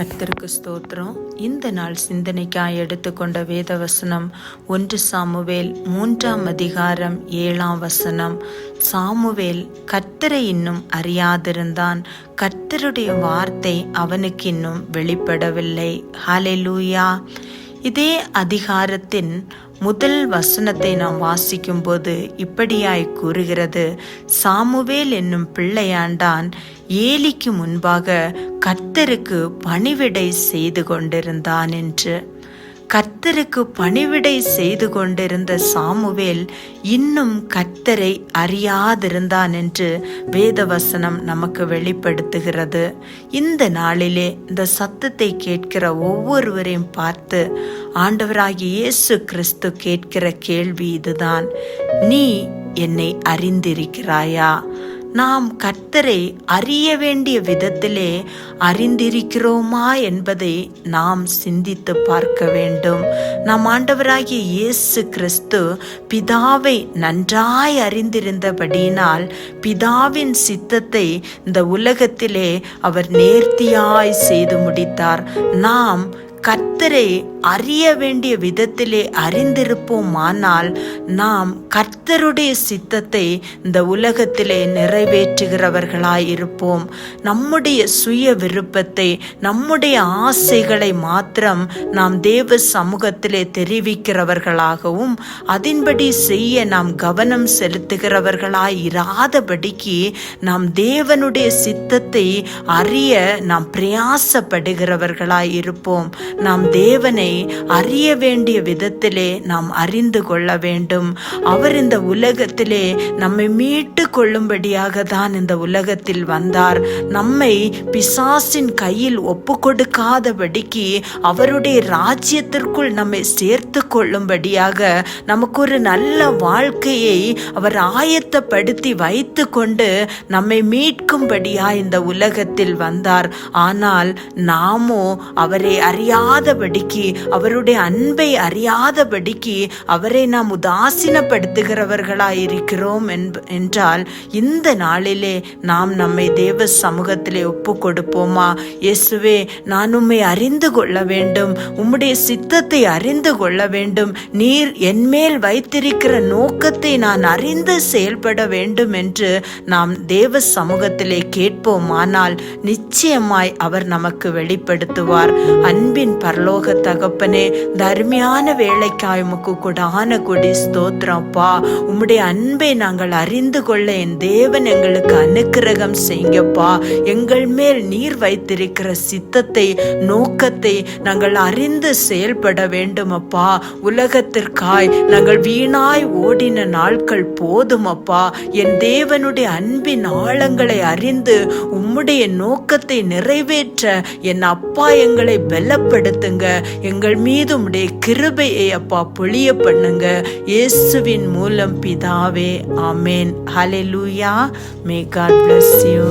ஸ்தோத்திரம். இந்த நாள் சிந்தனைக்காய் எடுத்துக்கொண்ட வேத வசனம் ஒன்று சாமுவேல் மூன்றாம் அதிகாரம் ஏழாம் வசனம். சாமுவேல் கர்த்தரை இன்னும் அறியாதிருந்தான். கர்த்தருடைய வார்த்தை அவனுக்கு இன்னும் வெளிப்படவில்லை. ஹாலெலூயா இதே அதிகாரத்தின் முதல் வசனத்தை நாம் வாசிக்கும்போது இப்படியாய் கூறுகிறது. சாமுவேல் என்னும் பிள்ளையாண்டான். ஏலிக்கு முன்பாக கர்த்தருக்கு பணிவிடை செய்து கொண்டிருந்தான் என்று. கர்த்தருக்கு பணிவிடை செய்து கொண்டிருந்த சாமுவேல் இன்னும் கர்த்தரை அறியாதிருந்தான் என்று வேதவசனம் நமக்கு வெளிப்படுத்துகிறது. இந்த நாளிலே இந்த சத்தத்தை கேட்கிற ஒவ்வொருவரையும் பார்த்து ஆண்டவராகிய இயேசு கிறிஸ்து கேட்கிற கேள்வி இதுதான். நீ என்னை அறிந்திருக்கிறாயா? நாம் கர்த்தரை அறிய வேண்டிய விதத்திலே அறிந்திருக்கிறோமா என்பதை நாம் சிந்தித்து பார்க்க வேண்டும். நம் ஆண்டவராகிய இயேசு கிறிஸ்து பிதாவை நன்றாய் அறிந்திருந்தபடியினால் பிதாவின் சித்தத்தை இந்த உலகத்திலே அவர் நேர்த்தியாய் செய்து முடித்தார். நாம் கர்த்தரை அறிய வேண்டிய விதத்திலே அறிந்திருப்போமானால் நாம் கர்த்தருடைய சித்தத்தை இந்த உலகத்திலே நிறைவேற்றுகிறவர்களாய் இருப்போம் நம்முடைய சுய விருப்பத்தை நம்முடைய ஆசைகளை மாத்திரம் நாம் தேவ சமூகத்திலே தெரிவிக்கிறவர்களாகவும் அதன்படி செய்ய நாம் கவனம் செலுத்துகிறவர்களாய் இராதபடிக்கு நாம் தேவனுடைய சித்தத்தை அறிய நாம் பிரயாசப்படுகிறவர்களாய் இருப்போம் நாம் தேவனை அறிய வேண்டிய விதத்திலே நாம் அறிந்து கொள்ள வேண்டும். அவர் இந்த உலகத்திலே நம்மை மீட்டு கொள்ளும்படியாக தான் இந்த உலகத்தில் வந்தார். நம்மை பிசாசின் கையில் ஒப்பு கொடுக்காதபடிக்கு அவருடைய ராஜ்யத்திற்குள் நம்மை சேர்த்து கொள்ளும்படியாக நமக்கு ஒரு நல்ல வாழ்க்கையை அவர் ஆயத்தப்படுத்தி வைத்து கொண்டு நம்மை மீட்கும்படியா இந்த உலகத்தில் வந்தார். ஆனால் நாமோ அவரை அறியாதபடிக்கு அவருடைய அன்பை அறியாதபடிக்கு அவரை நாம் உதாசீனப்படுத்துகிறவர்களாய் இருக்கிறோம் என்ப- என்றால் இந்த நாளிலே நாம் நம்மை தேவ சமூகத்திலே ஒப்பு கொடுப்போமா இயேசுவே நான் உம்மை அறிந்து கொள்ள வேண்டும். உம்முடைய சித்தத்தை அறிந்து கொள்ள வேண்டும். நீர் என்மேல் வைத்திருக்கிற நோக்கத்தை நான் அறிந்து செயல்பட வேண்டும் என்று நாம் தேவ சமூகத்திலே கேட்போமானால் நிச்சயமாய் அவர் நமக்கு வெளிப்படுத்துவார். அன்பின் பரலோக தகப்பனே இந்த வேலைக்காய் உமக்கு கொடான கொடி ஸ்தோத்திரப்பா. உம்முடைய அன்பை நாங்கள் அறிந்து கொள்ள என் தேவன் எங்களுக்கு அனுக்கிரகம் செய்யுங்கப்பா. எங்கள் மேல் நீர் வைத்திருக்கிற சித்தத்தை நோக்கத்தை நாங்கள் அறிந்து செயல்பட வேண்டும் அப்பா உலகத்திற்காய் நாங்கள் வீணாய் ஓடின நாட்கள் போதும் அப்பா என் தேவனுடைய அன்பின் ஆழங்களை அறிந்து உம்முடைய நோக்கத்தை நிறைவேற்ற என் அப்பா எங்களை பலப்படுத்துங்க. எங்கள் மீது உடைய கிருபையை அப்பா பொழிய பண்ணுங்க. இயேசுவின் மூலம் பிதாவே ஆமேன். Hallelujah may God bless you